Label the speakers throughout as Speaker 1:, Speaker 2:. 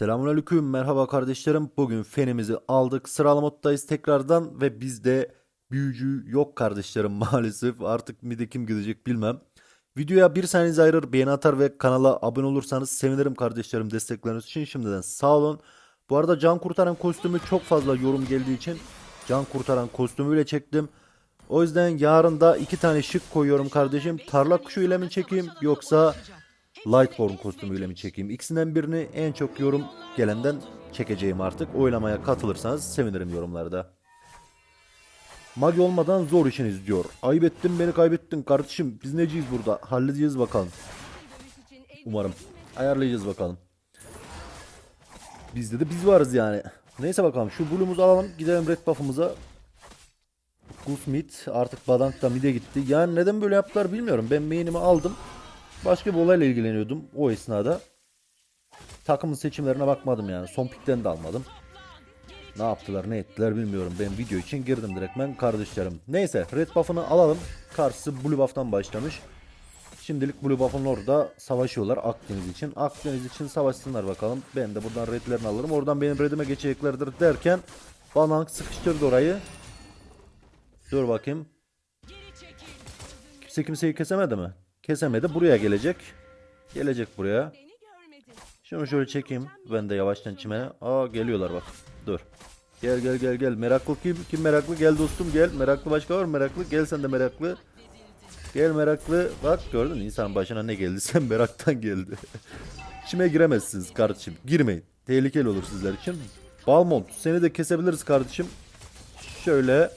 Speaker 1: Selamünaleyküm, merhaba kardeşlerim. Bugün fenimizi aldık. Sıralı moddayız tekrardan ve bizde büyücü yok kardeşlerim maalesef. Artık mide kim gidecek bilmem. Videoya bir saniyenizi ayırır, beğeni atar ve kanala abone olursanız sevinirim kardeşlerim destekleriniz için şimdiden sağ olun. Bu arada can kurtaran kostümü çok fazla yorum geldiği için can kurtaran kostümüyle çektim. O yüzden yarın da iki tane şık koyuyorum kardeşim. Tarla kuşu ile mi çekeyim yoksa Lightborn kostümüyle mi çekeyim? İkisinden birini en çok yorum gelenden çekeceğim artık. Oylamaya katılırsanız sevinirim yorumlarda. Magi olmadan zor işiniz diyor. Ayıp ettin beni kaybettin kardeşim. Biz neciyiz burada? Halledeceğiz bakalım. Umarım. Ayarlayacağız bakalım. Bizde de biz varız yani. Neyse bakalım şu blue'umuzu alalım. Gidelim red buff'ımıza. Gusmith artık Badank da mid'e gitti. Yani neden böyle yaptılar bilmiyorum. Ben main'imi aldım. Başka bir olayla ilgileniyordum o esnada. Takımın seçimlerine bakmadım yani. Son pikten de almadım. Ne yaptılar ne ettiler bilmiyorum. Ben video için girdim direktmen kardeşlerim. Neyse red buff'ını alalım. Karşısı blue buff'tan başlamış. Şimdilik blue buff'ın orada savaşıyorlar Akdeniz için. Akdeniz için savaşsınlar bakalım. Ben de buradan redlerini alırım. Oradan benim redime geçeceklerdir derken Banank sıkıştırdı orayı. Dur bakayım. Kimse kimseyi kesemedi mi? Kesemedi. Buraya gelecek. Gelecek buraya. Şunu şöyle çekeyim. Ben de yavaştan çimene. Aa geliyorlar bak. Dur. Gel gel gel gel. Meraklı kim? Kim meraklı? Gel dostum gel. Meraklı başka var mı meraklı? Gel sen de meraklı. Gel meraklı. Bak gördün mü? İnsanın başına ne geldi? Sen meraktan geldi. İçime giremezsiniz kardeşim. Girmeyin. Tehlikeli olur sizler için. Balmont seni de kesebiliriz kardeşim. Şöyle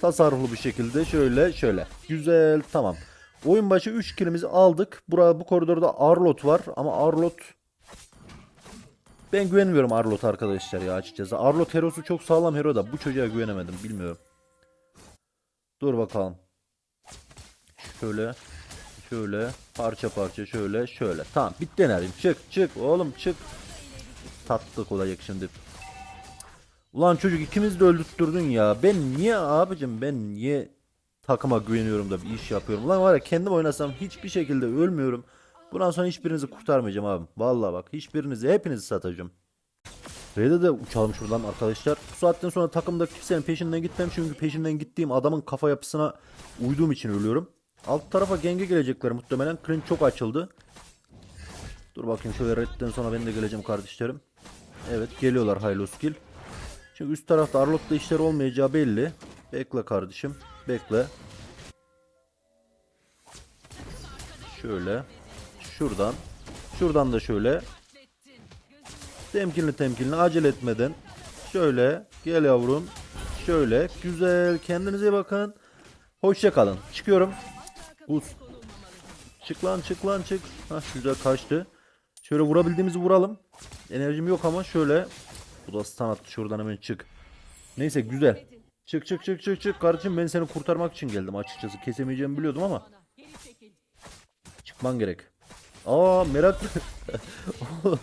Speaker 1: tasarruflu bir şekilde şöyle şöyle. Güzel tamam. Oyun başı 3 kilimizi aldık. Burada bu koridorda Arlot var ama Arlot ben güvenmiyorum Arlot arkadaşlar ya açıkçası. Arlot herosu çok sağlam hero da bu çocuğa güvenemedim bilmiyorum. Dur bakalım. Şöyle şöyle parça parça şöyle şöyle. Tamam bitti enerjim. Çık çık oğlum çık. Tatlık olacak şimdi. Ulan çocuk ikimiz de öldürttürdün ya. Ben niye abicim ben niye takıma güveniyorum da bir iş yapıyorum. Ulan var ya kendim oynasam hiçbir şekilde ölmüyorum. Bundan sonra hiçbirinizi kurtarmayacağım abi. Vallahi bak hiçbirinizi hepinizi satacağım. Red'e de uçalım şuradan arkadaşlar. Bu saatten sonra takımda kimsenin peşinden gitmem çünkü peşinden gittiğim adamın kafa yapısına uyduğum için ölüyorum. Alt tarafa genge gelecekler muhtemelen. Clint çok açıldı. Dur bakayım şöyle Red'den sonra ben de geleceğim kardeşlerim. Evet geliyorlar Hyloskill. Çünkü üst tarafta Arlot'ta işler olmayacağı belli. Bekle kardeşim. Bekle. Şöyle. Şuradan. Şuradan da şöyle. Temkinli temkinli acele etmeden. Şöyle. Gel yavrum. Şöyle. Güzel. Kendinize bakın. Hoşça kalın. Çıkıyorum. Uz. Çık lan çık lan çık. Hah güzel kaçtı. Şöyle vurabildiğimizi vuralım. Enerjim yok ama şöyle. Bu da stun attı. Şuradan hemen çık. Neyse güzel. Çık çık çık çık çık. Kardeşim ben seni kurtarmak için geldim açıkçası. Kesemeyeceğimi biliyordum ama. Çıkman gerek. Aa meraklı.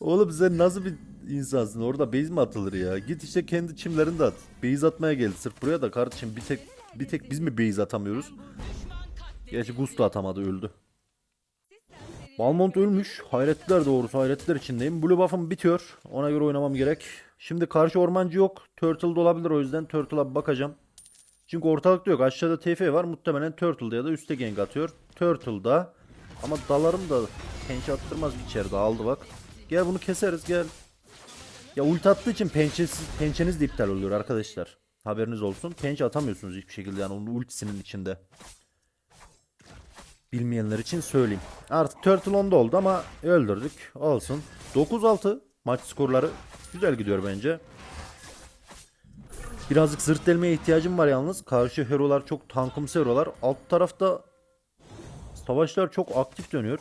Speaker 1: Oğlum sen nasıl bir insansın? Orada base mi atılır ya? Git işte kendi çimlerini de at. Base atmaya geldi sırf buraya da kardeşim bir tek bir tek biz mi base atamıyoruz? Gerçi Gusto atamadı öldü. Balmont ölmüş. Hayretler doğrusu hayretler içindeyim. Blue buff'ım bitiyor. Ona göre oynamam gerek. Şimdi karşı ormancı yok. Turtle olabilir o yüzden Turtle'a bakacağım. Çünkü ortalıkta yok. Aşağıda TF var. Muhtemelen Turtle'da ya da üstte gank atıyor. Turtle'da. Ama dalarım da pençe attırmaz içeride aldı bak. Gel bunu keseriz gel. Ya ulti attığı için pençesiz, pençeniz de iptal oluyor arkadaşlar. Haberiniz olsun. Pençe atamıyorsunuz hiçbir şekilde yani onun ultisinin içinde. Bilmeyenler için söyleyeyim. Artık Turtle onda oldu ama öldürdük. Olsun. 9-6 maç skorları güzel gidiyor bence. Birazcık zırt delmeye ihtiyacım var yalnız. Karşı herolar çok tankımsı herolar. Alt tarafta savaşlar çok aktif dönüyor.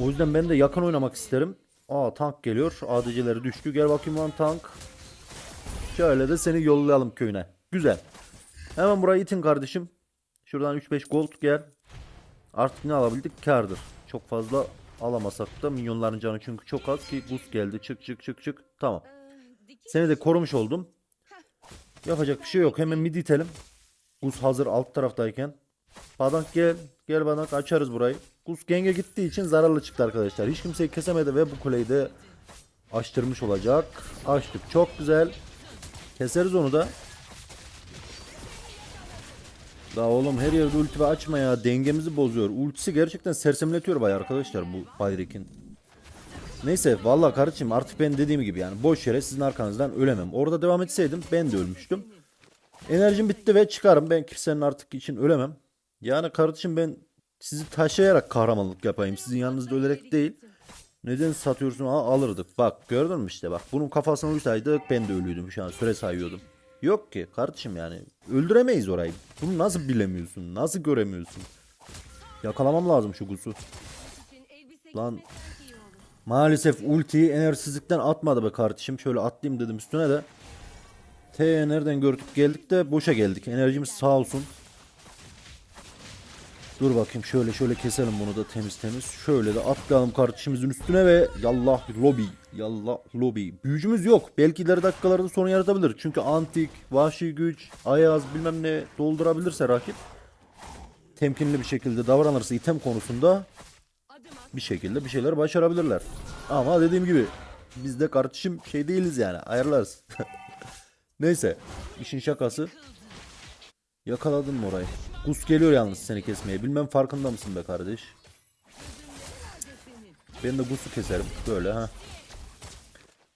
Speaker 1: O yüzden ben de yakın oynamak isterim. Aa tank geliyor. ADC'leri düştü. Gel bakayım lan tank. Şöyle de seni yollayalım köyüne. Güzel. Hemen burayı itin kardeşim. Şuradan 3-5 gold gel. Artık ne alabildik? Kardır. Çok fazla alamasak da minyonların canı çünkü çok az ki buz geldi. Çık çık çık çık. Tamam. Seni de korumuş oldum. Yapacak bir şey yok. Hemen mid itelim. Gus hazır alt taraftayken. Badank gel. Gel Badank açarız burayı. Gus genge gittiği için zararlı çıktı arkadaşlar. Hiç kimseyi kesemedi ve bu kuleyi de açtırmış olacak. Açtık. Çok güzel. Keseriz onu da. Daha oğlum her yerde ulti ve açma ya. Dengemizi bozuyor. Ultisi gerçekten sersemletiyor bayağı arkadaşlar bu Bayrik'in. Neyse vallahi kardeşim artık ben dediğim gibi yani boş yere sizin arkanızdan ölemem. Orada devam etseydim ben de ölmüştüm. Enerjim bitti ve çıkarım. Ben kimsenin artık için ölemem. Yani kardeşim ben sizi taşıyarak kahramanlık yapayım. Sizin yanınızda ölerek değil. Neden satıyorsun? Aa, alırdık. Bak gördün mü işte bak. Bunun kafasına uysaydık ben de ölüydüm şu an. Süre sayıyordum. Yok ki kardeşim yani. Öldüremeyiz orayı. Bunu nasıl bilemiyorsun? Nasıl göremiyorsun? Yakalamam lazım şu gusu. Lan maalesef ultiyi enerjisizlikten atmadı be kardeşim. Şöyle atlayayım dedim üstüne de. T nereden gördük geldik de boşa geldik. Enerjimiz sağ olsun. Dur bakayım şöyle şöyle keselim bunu da temiz temiz. Şöyle de atlayalım kardeşimizin üstüne ve yallah lobi. Yallah lobi. Büyücümüz yok. Belki ileri dakikalarda sorun yaratabilir. Çünkü antik, vahşi güç, ayaz bilmem ne doldurabilirse rakip temkinli bir şekilde davranırsa item konusunda bir şekilde bir şeyler başarabilirler. Ama dediğim gibi biz de kardeşim şey değiliz yani ayarlarız. Neyse işin şakası. Yakaladın mı orayı? Gus geliyor yalnız seni kesmeye. Bilmem farkında mısın be kardeş? Ben de Gus'u keserim. Böyle ha.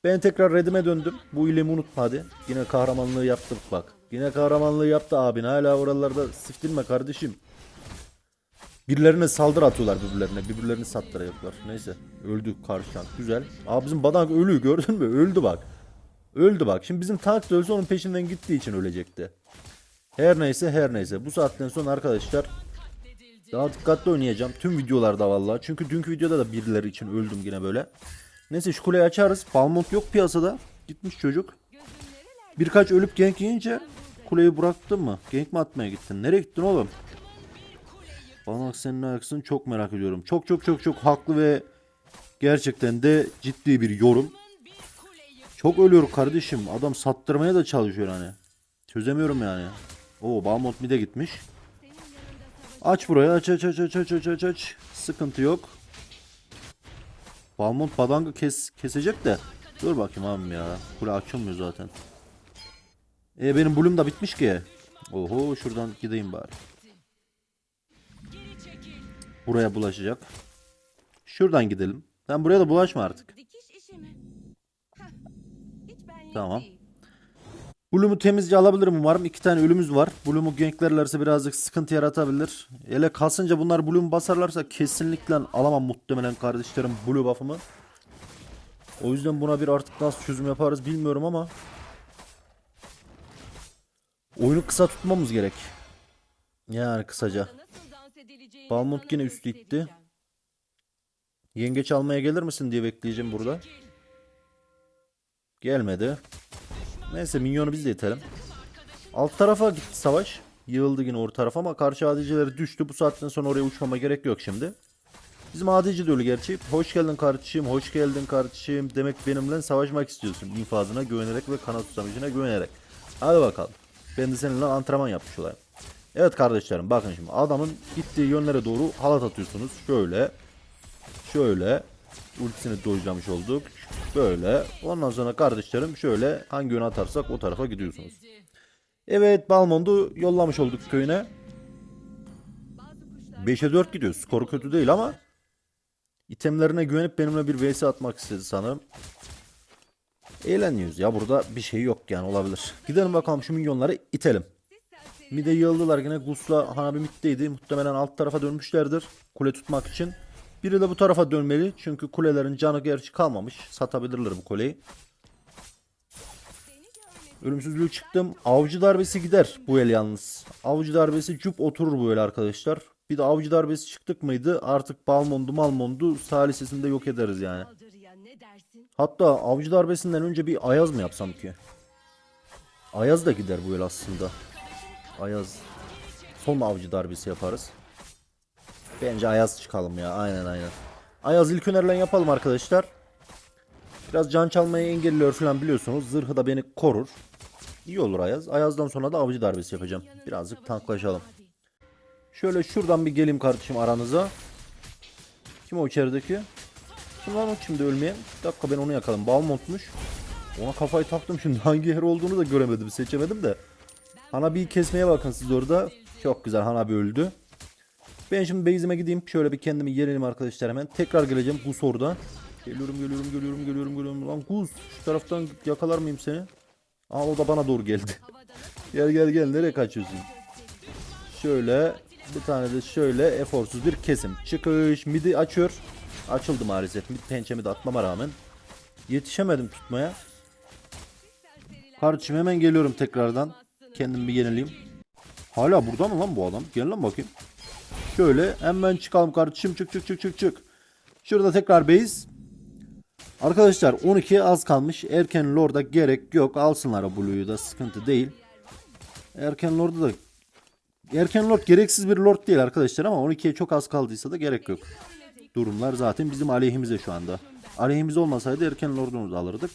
Speaker 1: Ben tekrar redime döndüm. Bu ilimi unutma hadi. Yine kahramanlığı yaptık bak. Yine kahramanlığı yaptı abin. Hala oralarda siftilme kardeşim. Birilerine saldırı atıyorlar birbirlerine. Birbirlerini sattırıyorlar. Neyse. Öldü karşıdan. Güzel. Aa bizim badak ölü gördün mü? Öldü bak. Öldü bak. Şimdi bizim tank da ölse onun peşinden gittiği için ölecekti. Her neyse her neyse. Bu saatten sonra arkadaşlar daha dikkatli oynayacağım. Tüm videolarda vallahi. Çünkü dünkü videoda da birileri için öldüm yine böyle. Neyse şu kuleyi açarız. Balmont yok piyasada. Gitmiş çocuk. Birkaç ölüp gank yiyince kuleyi bıraktın mı? Gank mi atmaya gittin? Nereye gittin oğlum? Bana senin ayaksın çok merak ediyorum. Çok çok çok çok haklı ve gerçekten de ciddi bir yorum. Çok ölüyor kardeşim. Adam sattırmaya da çalışıyor hani. Çözemiyorum yani. Oo Balmont mid'e gitmiş. Aç burayı aç aç aç aç aç aç aç aç. Sıkıntı yok. Balmont badangı kes, kesecek de. Dur bakayım abim ya. Kule açılmıyor zaten. E benim bulum da bitmiş ki. Oho şuradan gideyim bari. Buraya bulaşacak. Şuradan gidelim. Sen buraya da bulaşma artık. Tamam. Bloom'u temizce alabilirim umarım. İki tane ölümüz var. Bloom'u ganklerlerse birazcık sıkıntı yaratabilir. Ele kasınca bunlar Bloom basarlarsa kesinlikle alamam muhtemelen kardeşlerim Blue buff'ımı. O yüzden buna bir artık nasıl çözüm yaparız bilmiyorum ama oyunu kısa tutmamız gerek. Yani kısaca.
Speaker 2: Sana
Speaker 1: yine üst gitti.
Speaker 2: göstereceğim.
Speaker 1: Yengeç almaya gelir misin diye bekleyeceğim burada. Gelmedi. Neyse minyonu biz de itelim. Alt tarafa gitti savaş. Yığıldı yine orta tarafa ama karşı adicileri düştü. Bu saatten sonra oraya uçmama gerek yok şimdi. Bizim adici de ölü gerçi. Hoş geldin kardeşim, hoş geldin kardeşim. Demek benimle savaşmak istiyorsun. İnfazına güvenerek ve kanat tutamayışına güvenerek. Hadi bakalım. Ben de seninle antrenman yapmış olayım. Evet kardeşlerim bakın şimdi adamın gittiği yönlere doğru halat atıyorsunuz. Şöyle. Şöyle. Ultisini dojlamış olduk. Böyle. Ondan sonra kardeşlerim şöyle hangi yöne atarsak o tarafa gidiyorsunuz. Evet Balmond'u yollamış olduk köyüne.
Speaker 2: Bazı kuşlar
Speaker 1: 5'e 4 gidiyor. Skoru kötü değil ama itemlerine güvenip benimle bir vs atmak istedi sanırım. Eğleniyoruz ya burada bir şey yok yani olabilir. Gidelim bakalım şu milyonları itelim. Mide yığıldılar yine Gus'la Hanabi middeydi. Muhtemelen alt tarafa dönmüşlerdir kule tutmak için. Biri de bu tarafa dönmeli çünkü kulelerin canı gerçi kalmamış. Satabilirler bu kuleyi. Ölümsüzlüğü çıktım. Avcı darbesi gider bu el yalnız. Avcı darbesi cup oturur bu el arkadaşlar. Bir de avcı darbesi çıktık mıydı artık Balmondu Malmondu salisesinde yok ederiz yani. Hatta avcı darbesinden önce bir Ayaz mı yapsam ki? Ayaz da gider bu el aslında. Ayaz. Son avcı darbesi yaparız. Bence Ayaz çıkalım ya. Aynen aynen. Ayaz ilk önerilen yapalım arkadaşlar. Biraz can çalmayı engelliyor falan biliyorsunuz. Zırhı da beni korur. İyi olur Ayaz. Ayaz'dan sonra da avcı darbesi yapacağım. Birazcık tanklaşalım. Şöyle şuradan bir geleyim kardeşim aranıza. Kim o içerideki? Kim lan o şimdi ölmeyen? Bir dakika ben onu yakaladım. Balmont'muş. Ona kafayı taktım şimdi hangi yer olduğunu da göremedim seçemedim de. Hanabi'yi kesmeye bakın siz orada. Çok güzel Hanabi öldü. Ben şimdi base'ime gideyim. Şöyle bir kendimi yenileyim arkadaşlar hemen. Tekrar geleceğim Gus orada. Geliyorum geliyorum geliyorum geliyorum geliyorum. Lan Gus şu taraftan yakalar mıyım seni? Aa o da bana doğru geldi. gel gel gel nereye kaçıyorsun? Şöyle bir tane de şöyle eforsuz bir kesim. Çıkış midi açıyor. Açıldı maalesef. Mid pençemi de atmama rağmen. Yetişemedim tutmaya. Kardeşim hemen geliyorum tekrardan. Kendimi bir yenileyim. Hala burada mı lan bu adam? Gel lan bakayım. Şöyle hemen çıkalım kardeşim. Çık çık çık çık çık. Şurada tekrar base. Arkadaşlar 12 az kalmış. Erken Lord'a gerek yok. Alsınlar Blue'yu da sıkıntı değil. Erken Lord'da da Erken Lord gereksiz bir Lord değil arkadaşlar ama 12'ye çok az kaldıysa da gerek yok. Durumlar zaten bizim aleyhimize şu anda. Aleyhimize olmasaydı Erken Lord'umuzu alırdık.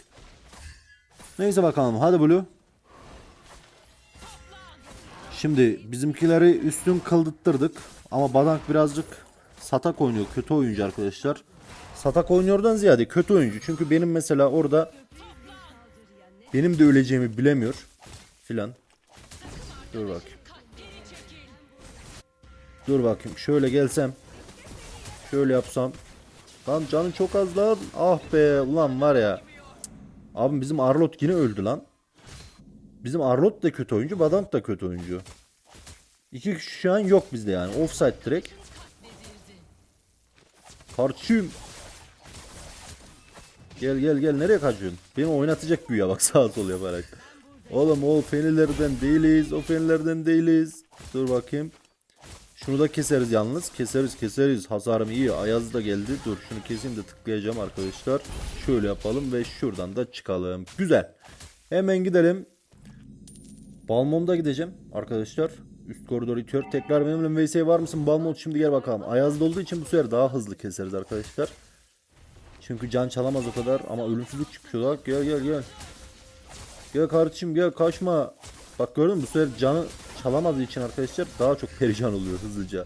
Speaker 1: Neyse bakalım hadi Blue. Şimdi bizimkileri üstün kıldıttırdık. Ama Badank birazcık satak oynuyor. Kötü oyuncu arkadaşlar. Satak oynuyordan ziyade kötü oyuncu. Çünkü benim mesela orada benim de öleceğimi bilemiyor. Filan. Dur bak. Dur bakayım. Şöyle gelsem. Şöyle yapsam. Lan canı çok az lan. Ah be ulan var ya. Abi bizim Arlot yine öldü lan. Bizim Arlot da kötü oyuncu. Badant da kötü oyuncu. İki kişi şu an yok bizde yani. Offside direkt. Kardeşim. Gel gel gel nereye kaçıyorsun? Beni oynatacak güya bak sağa sol yaparak. Oğlum o fenilerden değiliz. O fenilerden değiliz. Dur bakayım. Şunu da keseriz yalnız. Keseriz keseriz. Hasarım iyi. Ayaz da geldi. Dur şunu keseyim de tıklayacağım arkadaşlar. Şöyle yapalım ve şuradan da çıkalım. Güzel. Hemen gidelim. Balmond'a gideceğim arkadaşlar. Üst koridor itiyor. Tekrar benimle VS var mısın? Balmond şimdi gel bakalım. Ayaz'da olduğu için bu sefer daha hızlı keseriz arkadaşlar. Çünkü can çalamaz o kadar ama ölümsüzlük çıkmış olarak. Gel gel gel. Gel kardeşim gel kaçma. Bak gördün mü bu sefer canı çalamadığı için arkadaşlar daha çok perişan oluyor hızlıca.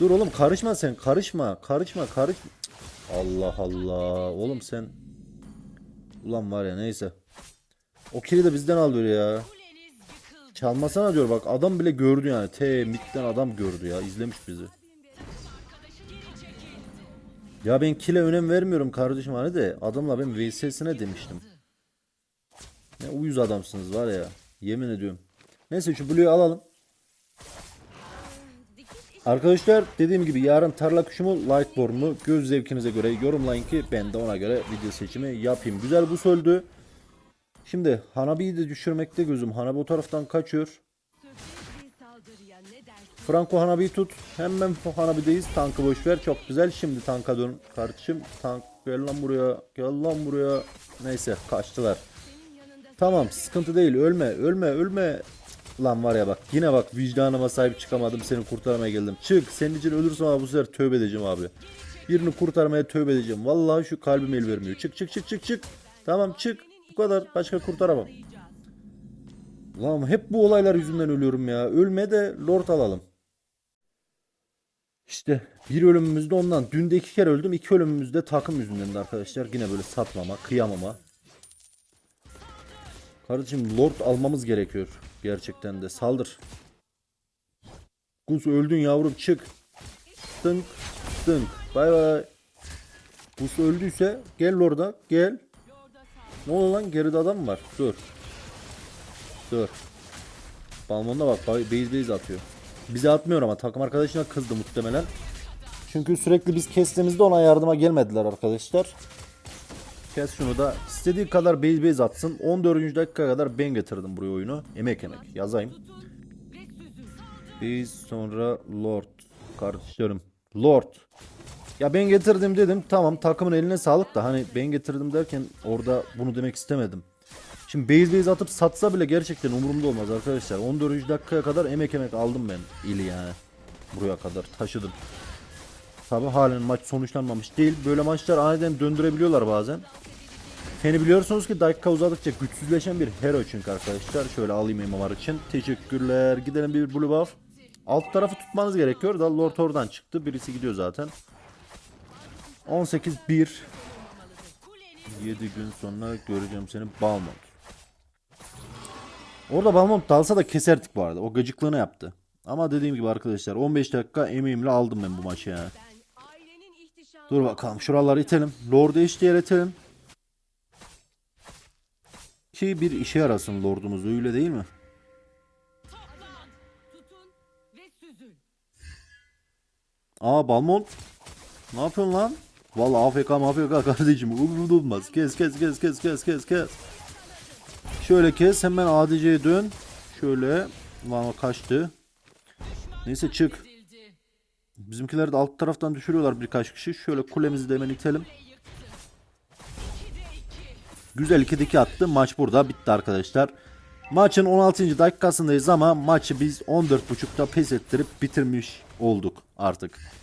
Speaker 1: Dur oğlum karışma sen karışma karışma karışma. Allah Allah oğlum sen. Ulan var ya neyse. O kili de bizden alıyor ya. Çalmasana diyor bak adam bile gördü yani. T midden adam gördü ya izlemiş bizi. Ya ben kile önem vermiyorum kardeşim hani de adamla ben VS'sine demiştim. Ne uyuz adamsınız var ya. Yemin ediyorum. Neyse şu Blue'yu alalım. Arkadaşlar dediğim gibi yarın tarla kuşu mu Lightborn mu göz zevkinize göre yorumlayın ki ben de ona göre video seçimi yapayım. Güzel bu öldü. Şimdi Hanabi'yi de düşürmekte gözüm. Hanabi o taraftan kaçıyor. Franco Hanabi'yi tut. Hemen Hanabi'deyiz. Tankı boş ver. Çok güzel. Şimdi tanka dön kardeşim. Tank gel lan buraya. Gel lan buraya. Neyse kaçtılar. Tamam sıkıntı değil. Ölme ölme ölme. Lan var ya bak yine bak vicdanıma sahip çıkamadım seni kurtarmaya geldim. Çık senin için ölürsem abi bu sefer tövbe edeceğim abi. Birini kurtarmaya tövbe edeceğim. Vallahi şu kalbim el vermiyor. Çık çık çık çık çık. Tamam çık. Kadar başka kurtaramam. Lan hep bu olaylar yüzünden ölüyorum ya. Ölme de lord alalım. İşte bir ölümümüz de ondan. Dün de iki kere öldüm. İki ölümümüz de takım yüzünden de arkadaşlar. Yine böyle satmama, kıyamama. Kardeşim lord almamız gerekiyor. Gerçekten de. Saldır. Gus öldün yavrum çık. Dınk dınk. Bay bay. Gus öldüyse gel lorda gel. Ne oldu lan geride adam var? Dur. Dur. Balmonda bak base base atıyor. Bize atmıyor ama takım arkadaşına kızdı muhtemelen. Çünkü sürekli biz kestiğimizde ona yardıma gelmediler arkadaşlar. Kes şunu da istediği kadar base base atsın. 14. dakika kadar ben getirdim buraya oyunu. Emek emek yazayım. Biz sonra Lord kardeşlerim. Lord. Ya ben getirdim dedim. Tamam takımın eline sağlık da hani ben getirdim derken orada bunu demek istemedim. Şimdi base base atıp satsa bile gerçekten umurumda olmaz arkadaşlar. 14. dakikaya kadar emek emek aldım ben ili yani. Buraya kadar taşıdım. Tabi halen maç sonuçlanmamış değil. Böyle maçlar aniden döndürebiliyorlar bazen. Feni biliyorsunuz ki dakika uzadıkça güçsüzleşen bir hero çünkü arkadaşlar. Şöyle alayım MMR için. Teşekkürler. Gidelim bir blue buff. Alt tarafı tutmanız gerekiyor da Lord oradan çıktı. Birisi gidiyor zaten. 18-1 7 gün sonra göreceğim seni Balmont. Orada Balmont dalsa da keserdik bu arada. O gıcıklığını yaptı. Ama dediğim gibi arkadaşlar 15 dakika emeğimle aldım ben bu maçı ya. Dur bakalım şuraları itelim. Lord'u eşdeğer itelim. Ki bir işe yarasın Lord'umuz öyle değil mi? Aa Balmont. Ne yapıyorsun lan? Vallahi AFK mafk kardeşim umurumda olmaz. Kes kes kes kes kes kes kes. Şöyle kes hemen ADC'ye dön. Şöyle. Lan kaçtı. Neyse çık. Bizimkiler de alt taraftan düşürüyorlar birkaç kişi. Şöyle kulemizi de hemen itelim. Güzel 2'deki attı. Maç burada bitti arkadaşlar. Maçın 16. dakikasındayız ama maçı biz 14.5'ta pes ettirip bitirmiş olduk artık.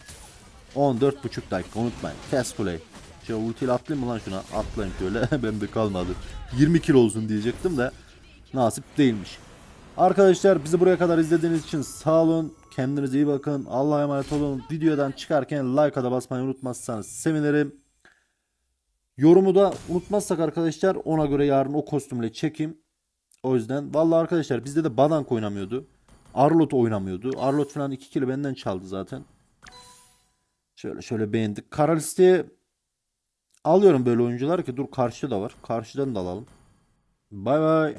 Speaker 1: 14.5 dakika unutmayın. Kes kuleyi. Şöyle ultiyle atlayayım mı lan şuna? Atlayayım şöyle. Benim de kalmadı. 20 kilo olsun diyecektim de nasip değilmiş. Arkadaşlar bizi buraya kadar izlediğiniz için sağ olun. Kendinize iyi bakın. Allah'a emanet olun. Videodan çıkarken like'a da basmayı unutmazsanız sevinirim. Yorumu da unutmazsak arkadaşlar ona göre yarın o kostümle çekeyim. O yüzden vallahi arkadaşlar bizde de Badank oynamıyordu. Arlot oynamıyordu. Arlot falan 2 kilo benden çaldı zaten. Şöyle şöyle beğendik. Kara listeye alıyorum böyle oyuncular ki dur karşıda da var. Karşıdan da alalım. Bay bay.